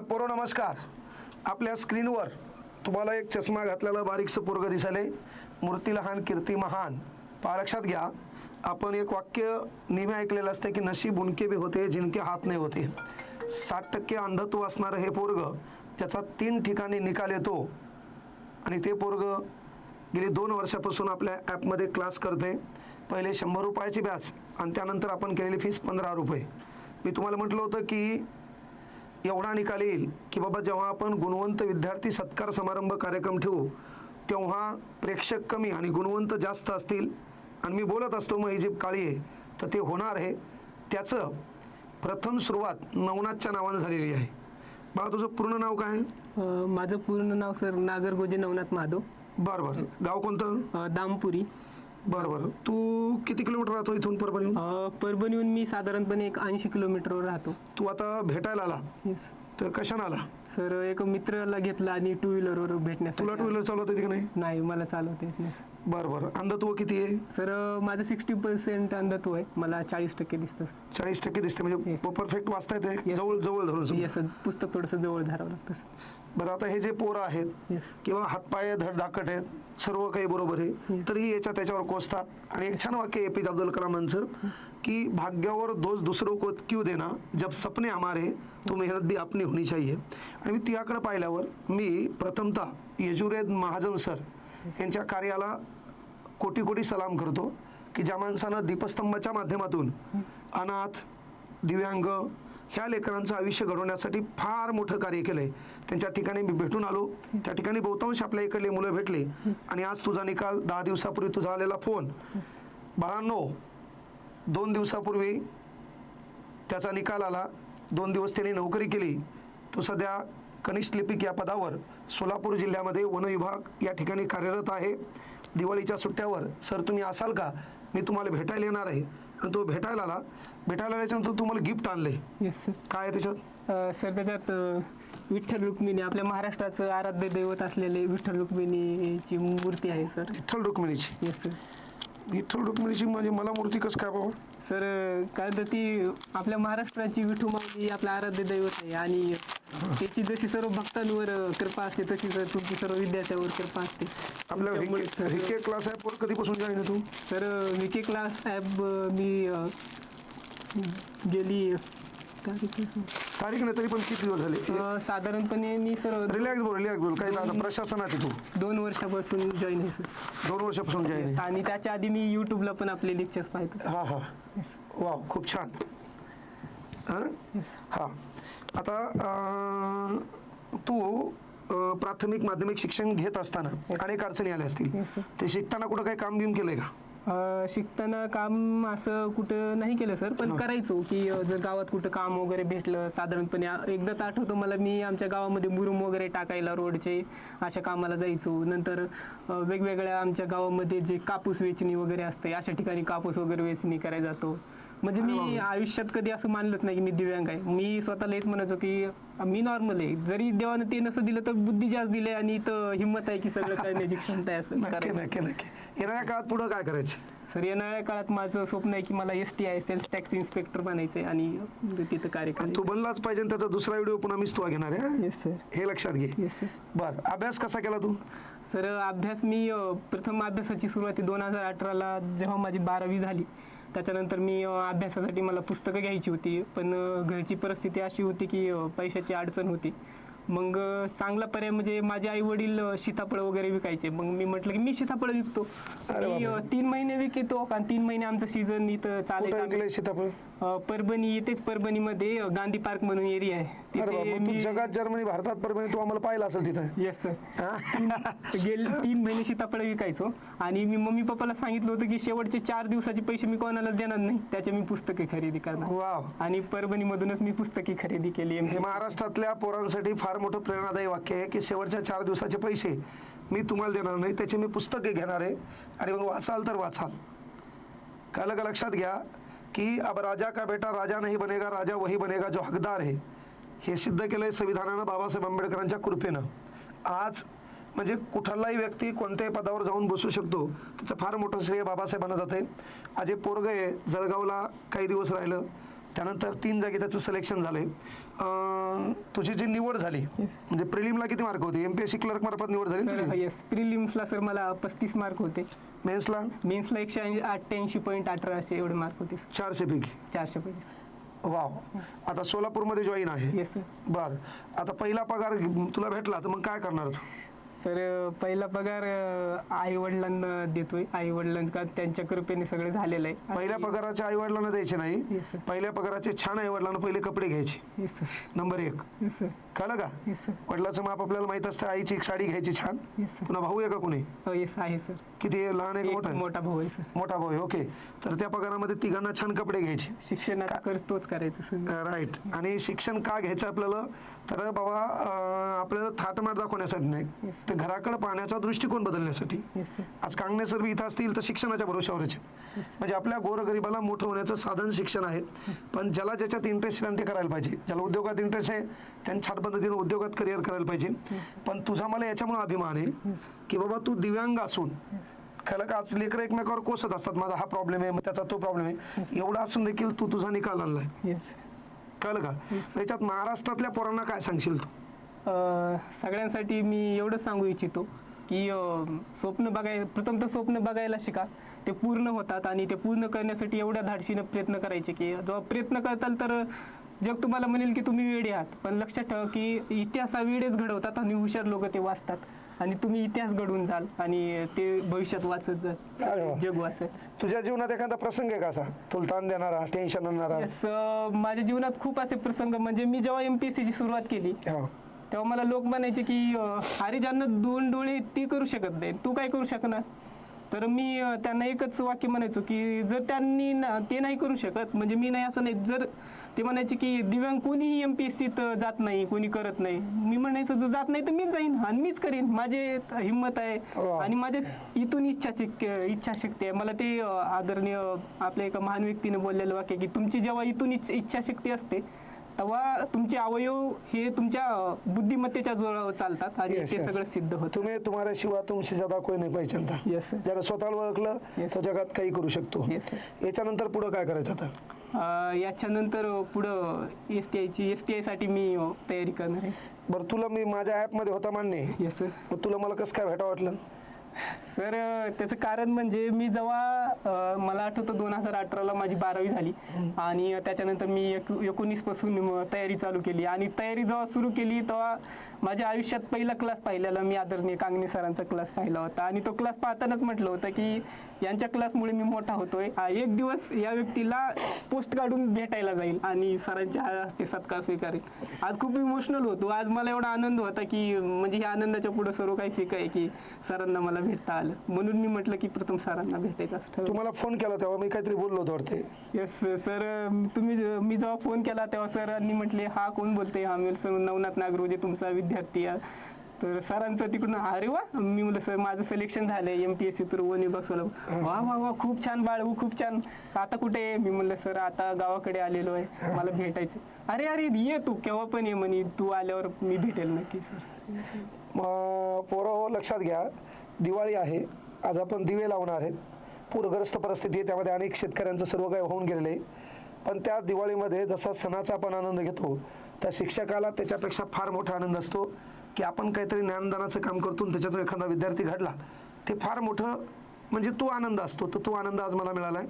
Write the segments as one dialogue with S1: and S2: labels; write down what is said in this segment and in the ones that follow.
S1: पोरो नमस्कार. आपल्या स्क्रीनवर तुम्हाला एक चष्मा घातलेला बारीकसं पोरगं दिसायले मूर्ती लहान कीर्ती महान. पहा लक्षात घ्या. आपण एक वाक्य नेहमी ऐकलेलं असते की नशीब उनके बी होते जिनके हात नाही होते. साठ टक्के अंधत्व असणारं हे पोरग त्याचा तीन ठिकाणी निकाल येतो. आणि ते पोरग गेली दोन वर्षापासून आपल्या ॲपमध्ये क्लास करते पहिले शंभर रुपयाची बॅच आणि त्यानंतर आपण केलेली फीस पंधरा रुपये. मी तुम्हाला म्हटलं होतं की एवढा निकाल येईल की बाबा जेव्हा आपण गुणवंत विद्यार्थी सत्कार समारंभ कार्यक्रम ठेवू तेव्हा प्रेक्षक कमी आणि गुणवंत जास्त असतील. आणि मी बोलत असतो मग ही जी काळी आहे तर ते होणार आहे. त्याचं प्रथम सुरुवात नवनाथच्या नावानं झालेली आहे. बघा तुझं पूर्ण नाव काय
S2: माझं पूर्ण नाव सर नागरगोजे नवनाथ माधव.
S1: बरं बरं. गाव कोणतं?
S2: दामपुरी.
S1: बरं बरं. तू किती किलोमीटर राहतो इथून परभणी
S2: अ, परभणीहून मी साधारणपणे एक ऐंशी किलोमीटरवर राहतो.
S1: तू आता भेटायला आला.
S2: येस
S1: तर कशानं आला
S2: सर एक मित्राला घेतला आणि टू व्हीलरवर भेटण्यासाठी
S1: तुला टू व्हीलर चालवता येते की नाही
S2: नाही मला चालवता येत नाही सर.
S1: बरं बरं अंधत्व किती आहे
S2: सर माझं सिक्स्टी पर्सेंट अंधत्व आहे मला चाळीस टक्के दिसतं सर
S1: चाळीस टक्के दिसते म्हणजे
S2: Yes.
S1: परफेक्ट वाचता येते
S2: Yes.
S1: जवळ जवळ धरून समजा.
S2: येस सर पुस्तक थोडंसं जवळ धरावं लागतं सर
S1: बरं आता हे जे पोरं आहेत. किंवा हातपाय धडधाकट आहेत सर्व काही बरोबर आहे
S2: Yes.
S1: तरी याच्या त्याच्यावर कोसतात आणि एक छान वाक्य ए पी जे अब्दुल कलामांचं की भाग्यावर दोष दुसरों को क्यों देना? जब सपने हमारे तो मेहनत भी अपनी होनी चाहिए। आणि मी तुझ्याकडे पाहिल्यावर मी प्रथमतः यजुरेद महाजन सर यांच्या कार्याला कोटी कोटी सलाम करतो की ज्या माणसानं दीपस्तंभाच्या माध्यमातून अनाथ दिव्यांग ह्या लेकरांचं आयुष्य घडवण्यासाठी फार मोठं कार्य केलं आहे त्यांच्या ठिकाणी मी भेटून आलो. त्या ठिकाणी बहुतांश आपल्या इकडले मुलं भेटले. आणि आज तुझा निकाल दहा दिवसापूर्वी तुझा आलेला फोन. बाळांनो दोन दिवसापूर्वी त्याचा निकाल आला. दोन दिवस त्याने नोकरी केली. तो सध्या कनिष्ठ लिपिक या पदावर सोलापूर जिल्ह्यामध्ये वन विभाग या ठिकाणी कार्यरत आहे. दिवाळीच्या सुट्ट्यावर सर तुम्ही असाल का? मी तुम्हाला भेटायला येणार आहे. आणि तो भेटायला आला. भेटायला आल्याच्यानंतर तुम्हाला गिफ्ट आणले
S2: येस सर
S1: काय आहे त्याच्यात?
S2: सर त्याच्यात अ, विठ्ठल रुक्मिणी आपल्या महाराष्ट्राचं आराध्य दैवत असलेले विठ्ठल रुक्मिणीची मूर्ती आहे सर.
S1: विठ्ठल रुक्मिणीची?
S2: येस सर
S1: विठ्ठल रुक्मिणीची म्हणजे मला मूर्ती कसं काय बाबा?
S2: सर काय तर ती आपल्या महाराष्ट्राची विठू माऊली आपलं आराध्य दैवत आहे आणि त्याची जशी सर्व भक्तांवर कृपा असते तशी सर तुमची सर्व विद्यार्थ्यावर कृपा असते.
S1: आपल्या
S2: त्यामुळे सर-
S1: हिके क्लास कधीपासून जॉईन आहे तू?
S2: सर विके क्लास साहेब मी अ, गेली तारीख
S1: तारीख नाही तरी पण किती दिवस झाले?
S2: अ, साधारणपणे मी सर
S1: रिलॅक्स बोल रिलॅक्स बोल. काही आता प्रशासनात आहे तू.
S2: दोन वर्षापासून जॉईन आहे सर
S1: दोन वर्षापासून जॉईन आहे.
S2: आणि त्याच्या आधी मी यूट्यूबला पण आपले लेक्चर्स पाहतो.
S1: हा हा. वा खूप छान. हां? हां. आता अं, तू अं, प्राथमिक माध्यमिक शिक्षण घेत असताना अनेक अडचणी आल्या असतील.
S2: Yes, sir.
S1: ते शिकताना कुठं काही काम बिम केलंय का?
S2: अ, शिकताना काम असं कुठं नाही केलं सर पण करायचो की अ, जर गावात कुठं काम वगैरे भेटलं साधारणपणे आ- एकदा तर आठवतं मला मी आमच्या गावामध्ये मुरुम वगैरे टाकायला रोडचे अशा कामाला जायचो. नंतर अ, वेगवेगळ्या आमच्या गावामध्ये जे कापूस वेचणी वगैरे असते अशा ठिकाणी कापूस वगैरे वेचणी करायला जातो. म्हणजे मी. आयुष्यात कधी असं मानलंच नाही की मी दिव्यांग आहे. मी स्वतःला हेच म्हणायचो की मी नॉर्मल आहे. जरी देवानं ते नसं दिलं तर बुद्धी जास्त दिली आणि इथं हिंमत आहे की सगळं करण्याची क्षमता आहे असं.
S1: नक्की नक्की येणाऱ्या काळात पुढं काय करायचं?
S2: सर येणाऱ्या काळात माझं स्वप्न आहे की मला S T I sales tax inspector बनायचं आहे आणि तिथं कार्य
S1: तू बनलाच पाहिजे त्याचा दुसरा व्हिडिओ पुन्हा मीच तुला घेणार आहे?
S2: येस सर
S1: हे लक्षात घे.
S2: येस सर
S1: बर अभ्यास कसा केला तू?
S2: सर अभ्यास मी प्रथम अभ्यासाची सुरुवाती दोन हजार अठराला जेव्हा माझी बारावी झाली. त्याच्यानंतर मी अभ्यासासाठी मला पुस्तकं घ्यायची होती. पण घरची परिस्थिती अशी होती की पैशाची अडचण होती. मग चांगला पर्याय म्हणजे माझे आई वडील सीताफळ वगैरे विकायचे. मग मी म्हटलं की मी सीताफळ विकतो. तीन महिने विकतो कारण तीन महिने आमचं सीझन इथं
S1: ऐकलंय सीताफळ?
S2: अ, परभणी येतेच परभणीमध्ये अ, गांधी पार्क म्हणून एरिया आहे.
S1: अरे बाबा,
S2: तिथे
S1: मग तू
S2: मी
S1: जगात जर्मनी भारतात परभणी तू आम्हाला पाहिलं असेल तिथं.
S2: Yes sir? गेल तीन महिने सीताफळ विकायचो. आणि मी मम्मी पप्पाला सांगितलं होतं की शेवटचे चार दिवसाचे पैसे मी कोणालाच देणार नाही. त्याचे मी पुस्तके खरेदी करणार.
S1: वाव.
S2: आणि परभणीमधूनच मी पुस्तके खरेदी केली
S1: हे महाराष्ट्रातल्या पोरांसाठी फार मोठं प्रेरणादायी वाक्य आहे की शेवटच्या चार दिवसाचे पैसे मी तुम्हाला देणार नाही त्याचे मी पुस्तके घेणार आहे. आणि मग वाचाल तर वाचाल. कल का लक्षात घ्या की अब राजा का बेटा राजा नाही बनेगा राजा वही बनेगा जो हकदार आहे हे सिद्ध केलं आहे संविधानानं बाबासाहेब आंबेडकरांच्या कृपेनं। आज म्हणजे कुठलाही व्यक्ती कोणत्याही पदावर जाऊन बसू शकतो त्याचं फार मोठं श्रेय बाबासाहेबांना जाते आज हे पोरग आहे जळगावला काही दिवस राहिलं. त्यानंतर तीन जागी त्याचं सिलेक्शन झालंय. अं, तुझी जी निवड झाली म्हणजे प्रिलिमला किती मार्क होते? एमपीएससी क्लर्क मार्फत निवड झाली?
S2: येस प्रिलिम्सला सर मला पस्तीस मार्क होते.
S1: मेन्सला?
S2: मेन्सला एकशे ऐंशी अठ्ठ्याऐंशी पॉईंट अठरा असे एवढे मार्क होते. सर
S1: चारशे पैकी?
S2: चारशे पैकी.
S1: वाव. आता सोलापूरमध्ये जॉईन आहे.
S2: येस सर
S1: बर. आता पहिला पगार तुला भेटला तर मग काय करणार तू?
S2: सर पहिला पगार आई वडिलांना देतोय. आई वडिलांना त्यांच्या कृपेने सगळं झालेलं आहे.
S1: पहिल्या पगाराच्या आई वडिलांना द्यायचे नाही.
S2: Yes, sir.
S1: पहिल्या पगाराचे छान आई वडिलांना पहिले कपडे घ्यायचे. नंबर एक. कळलं का?
S2: येस सर
S1: वडिलाचं माप आपल्याला माहीत असतं आईची एक साडी घ्यायची छान. पुन्हा भाऊ आहे का कोणी?
S2: हो आहे सर
S1: किती आहे? लहान
S2: एक
S1: मोठा? आहे?
S2: मोठा भाऊ आहे सर
S1: मोठा भाऊ आहे ओके तर त्या पगारामध्ये तिघांना छान कपडे घ्यायचे.
S2: शिक्षणाचा खर्च तोच करायचा सर
S1: राईट आणि शिक्षण का घ्यायचं आपल्याला? तर बाबा अं, आपल्याला थाटमाट दाखवण्यासाठी नाही.
S2: Yes.
S1: तर घराकडे पाहण्याचा दृष्टिकोन बदलण्यासाठी. आज कांगणे सर बी इथं असतील तर शिक्षणाच्या भरोशावरच आहेत. म्हणजे आपल्या गोरगरिबाला मोठं होण्याचं साधन शिक्षण आहे. पण ज्याला ज्याच्यात इंटरेस्ट आहे ते करायला पाहिजे ज्याला उद्योगात इंटरेस्ट आहे त्यांनी छान पद्धतीने उद्योगात करिअर करायला पाहिजे. पण तुझा मला याच्यामुळे अभिमान आहे की बाबा तू दिव्यांग असून खरं का आज लेकरं एकमेकावर कोसत असतात माझा हा प्रॉब्लेम आहे त्याचा तो प्रॉब्लेम आहे. एवढा असून देखील तू तुझा निकाल आणलाय. कळलं का? याच्यात महाराष्ट्रातल्या पोरांना काय सांगशील तू?
S2: सगळ्यांसाठी मी एवढंच सांगू इच्छितो की स्वप्न बघाय प्रथम तर स्वप्न बघायला शिका. ते पूर्ण होतात आणि ते पूर्ण करण्यासाठी एवढ्या धाडशीनं प्रयत्न करायचे की जेव्हा प्रयत्न करताल तर जग तुम्हाला म्हणेल की तुम्ही वेडे आहात. पण लक्षात ठेवा की इतिहास हा वेळेच घडवतात आणि हुशार लोक ते वाचतात. आणि तुम्ही इतिहास घडवून जाल आणि ते भविष्यात वाचत जाल
S1: वा.
S2: जग वाचत
S1: तुझ्या जीवनात एखादा प्रसंग आहे का असा? तुला ताण देणारा टेन्शन आणणारा?
S2: माझ्या जीवनात खूप असे प्रसंग. म्हणजे मी जेव्हा एम पी एस सीची सुरुवात केली
S1: हो.
S2: तेव्हा मला लोक म्हणायचे की अरे ज्यांना दोन डोळे ती करू शकत नाही तू काय करू शकणार? तर मी त्यांना एकच वाक्य म्हणायचो की जर त्यांनी ना- ते नाही करू शकत म्हणजे मी नाही असं नाही जर ते म्हणायचे की दिव्यांग कोणीही एम पी एस सीत जात नाही कोणी करत नाही. मी म्हणायचं जर जात नाही तर मीच जाईन आणि मीच करीन. माझे हिंमत आहे. आणि माझ्या इथून इच्छा इच्छाशक्ती आहे. मला ते आदरणीय आपल्या एका महान व्यक्तीने बोललेलं वाक्य की तुमची जेव्हा इथून इच्छ- इच्छाशक्ती असते तेव्हा तुमचे अवयव हे तुमच्या बुद्धिमत्तेच्या जोरावर चालतात आणि
S1: Yes,
S2: ते
S1: yes.
S2: सगळं सिद्ध होतं
S1: तुम्ही तुम्हारे शिवा तुमशी ज्यादा कोई नाही पहिचानता
S2: येस सर
S1: ज्याला स्वतःला ओळखलं
S2: Yes.
S1: तो जगात काही करू शकतो
S2: Yes, sir.
S1: याच्यानंतर पुढं काय करायचं आता
S2: अं, याच्यानंतर पुढं एस टी आयची एस टी आयसाठी मी अं, तयारी करणार आहे
S1: बरं तुला मी माझ्या ॲपमध्ये होता मान्य आहे.
S2: येस सर
S1: मग तुला मला कसं काय भेटा वाटलं
S2: सर त्याचं कारण म्हणजे मी जेव्हा मला आठवतं दोन हजार अठराला माझी बारावी झाली. आणि त्याच्यानंतर मी एक एकोणीसपासून तयारी चालू केली. आणि तयारी जेव्हा सुरू केली तेव्हा माझ्या आयुष्यात पहिला क्लास पाहिलेला मी आदरणीय कांगणे सरांचा क्लास पाहिला होता. आणि तो क्लास पाहतानाच म्हटलं होतं की यांच्या क्लासमुळे मी मोठा होतोय. एक दिवस या व्यक्तीला पोस्ट काढून भेटायला जाईल आणि सरांच्या हस्ते सत्कार स्वीकारेल. आज खूप इमोशनल होतो. आज मला एवढा आनंद होता की म्हणजे ह्या आनंदाच्या पुढे सर्व काही फिक आहे की सरांना मला भेटता आलं म्हणून मी म्हटलं की प्रथम सरांना भेटायचं असं ठरवलं.
S1: तुम्हाला फोन केला तेव्हा मी काहीतरी बोललो होतो वाटते.
S2: येस सर तुम्ही ज- मी जेव्हा फोन केला तेव्हा सरांनी म्हटले हा कोण बोलते हा मी सर नवनाथ नागरोजे तुमचा विद्यार्थी आहे. तर सरांचं तिकडून अरे वा! मी म्हटलं सर माझं सिलेक्शन झालंय एम पी एस सी तर वन विभाग सोलापूर वा वा वा खूप छान बाळगू खूप छान. आता कुठे आहे? मी म्हणलं सर आता गावाकडे आलेलो आहे. मला भेटायचं अरे अरे ये तू केव्हा पण ये म्हणे. तू आल्यावर मी भेटेल नक्की सर.
S1: पोरं हो लक्षात घ्या. दिवाळी आहे आज आपण दिवे लावणार आहेत. पूरग्रस्त परिस्थिती आहे त्यामध्ये अनेक शेतकऱ्यांचं सर्व काही होऊन गेलेलं आहे. पण त्या दिवाळीमध्ये जसा सणाचा आपण आनंद घेतो त्या शिक्षकाला त्याच्यापेक्षा फार मोठा आनंद असतो की आपण काहीतरी ज्ञानदानाचं काम करतो आणि त्याच्यातून एखादा विद्यार्थी घडला ते फार मोठं म्हणजे तो आनंद असतो. तर तो आनंद आज मला मिळाला आहे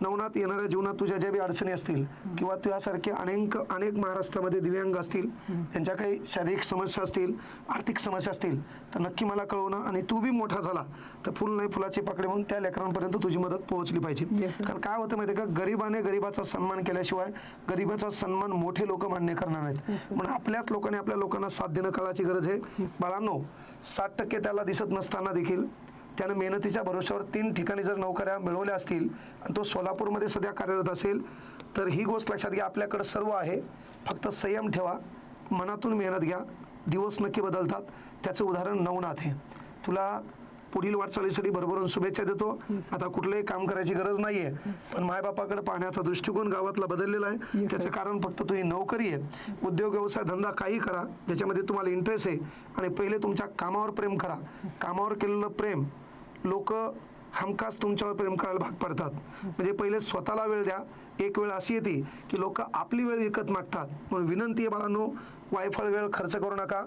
S1: नवनाथ येणाऱ्या जीवनात तुझ्या ज्या बी अडचणी असतील किंवा तुझ्यासारखे अनेक अनेक महाराष्ट्रामध्ये दिव्यांग असतील त्यांच्या काही शारीरिक समस्या असतील आर्थिक समस्या असतील तर नक्की मला कळवणं आणि तू बी मोठा झाला तर फुल नाही फुलाची पाकळी म्हणून त्या लेकरांपर्यंत तुझी मदत पोहोचली पाहिजे. कारण काय होतं माहिती का? गरीबाने गरीबाचा सन्मान केल्याशिवाय गरीबाचा सन्मान मोठे लोक मान्य करणार नाहीत. म्हणून आपल्याच लोकांनी आपल्या लोकांना साथ देणं काळाची गरज आहे. बाळांनो साठ टक्के त्याला दिसत नसताना देखील त्यानं मेहनतीच्या भरोश्यावर तीन ठिकाणी जर नोकऱ्या मिळवल्या असतील आणि तो सोलापूरमध्ये सध्या कार्यरत असेल तर ही गोष्ट लक्षात घ्या आपल्याकडे सर्व आहे. फक्त संयम ठेवा मनातून मेहनत घ्या दिवस नक्की बदलतात. त्याचं उदाहरण नवनाथ आहे. तुला पुढील वाटचालीसाठी भरभरून शुभेच्छा देतो. आता कुठलंही काम करायची गरज नाहीये पण मायबापाकडे पाहण्याचा दृष्टिकोन गावातला बदललेला आहे. त्याचं. कारण फक्त तुझी नोकरी आहे. उद्योग व्यवसाय धंदा काही करा ज्याच्यामध्ये तुम्हाला इंटरेस्ट आहे. आणि पहिले तुमच्या कामावर प्रेम करा. कामावर केलेलं प्रेम लोक हमखास तुमच्यावर प्रेम करायला भाग पडतात. म्हणजे पहिले स्वतःला वेळ द्या. एक वेळ अशी येते की लोक आपली वेळ विकत मागतात. म्हणून विनंती आहे बाळांनो वायफळ वेळ खर्च करू नका.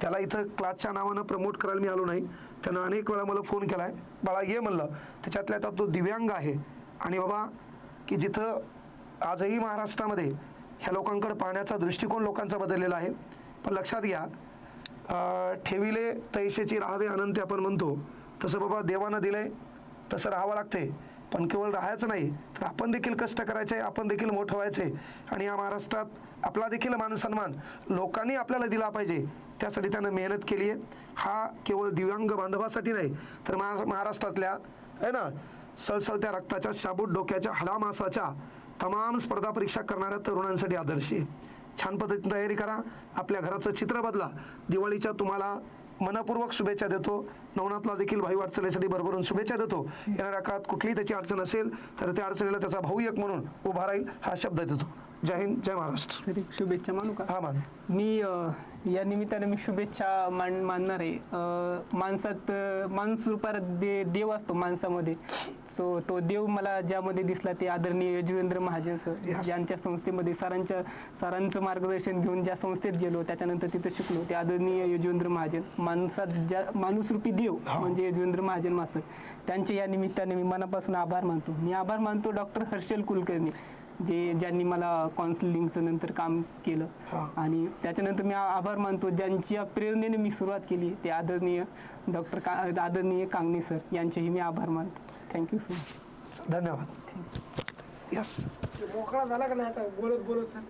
S1: त्याला इथं क्लासच्या नावानं प्रमोट करायला मी आलो नाही. त्यानं अनेक वेळा मला फोन केला आहे बाळा ये म्हणलं. त्याच्यातल्या आता तो दिव्यांग आहे. आणि बाबा की जिथं आजही महाराष्ट्रामध्ये ह्या लोकांकडे पाहण्याचा दृष्टिकोन लोकांचा बदललेला आहे. पण लक्षात घ्या ठेवीले ठेविले तैसेची राहावे अनंत आपण म्हणतो. तसं बाबा देवानं दिलंय तसं राहावं लागते पण केवळ राहायचं नाही तर आपण देखील कष्ट करायचे आपण देखील मोठं व्हायचे. आणि या महाराष्ट्रात आपला देखील मानसन्मान लोकांनी आपल्याला दिला पाहिजे त्यासाठी त्यानं मेहनत केली आहे हा केवळ दिव्यांग बांधवासाठी नाही तर महा महाराष्ट्रातल्या आहे ना सळसळत्या रक्ताच्या शाबूत डोक्याच्या हडामासाच्या तमाम स्पर्धा परीक्षा करणाऱ्या तरुणांसाठी आदर्श आहे. छान पद्धतीने तयारी करा आपल्या घराचं चित्र बदला. दिवाळीच्या तुम्हाला मनपूर्वक शुभेच्छा देतो. नवनाथला देखील भाई वाटचालीसाठी भरभरून शुभेच्छा देतो. येणाऱ्या काळात कुठलीही त्याची अडचण असेल तर त्या अडचणीला त्याचा भाऊ एक म्हणून उभा राहील हा शब्द देतो. जय हिंद जय महाराष्ट्र.
S2: सर एक शुभेच्छा मानू का?
S1: हा मान.
S2: मी अ, या निमित्ताने मी शुभेच्छा मान मानणार आहे. अ, माणसात अ, माणूस रूपात दे देव असतो माणसामध्ये. सो तो देव मला ज्यामध्ये दिसला ते आदरणीय यजुवेंद्र महाजन सर
S1: Yes.
S2: यांच्या संस्थेमध्ये सरांच्या सरांचं मार्गदर्शन घेऊन ज्या संस्थेत गेलो त्याच्यानंतर तिथं शिकलो. ते आदरणीय यजुवेंद्र महाजन. माणसात ज्या माणूसरूपी देव
S1: हा.
S2: म्हणजे यजुवेंद्र महाजन मास्तर. त्यांचे या निमित्ताने मी मनापासून आभार मानतो. मी आभार मानतो डॉक्टर हर्षल कुलकर्णी. जे ज्यांनी मला काउन्सिलिंगचं नंतर काम केलं.
S1: हा.
S2: आणि त्याच्यानंतर मी आ- आभार मानतो ज्यांच्या प्रेरणेने मी सुरुवात केली ते आदरणीय डॉक्टर का आदरणीय कांगणे सर यांचेही मी आभार मानतो. थँक्यू सो मच
S1: धन्यवाद. यस
S3: मोकळा झाला का नाही आता? बोलत बोलत सर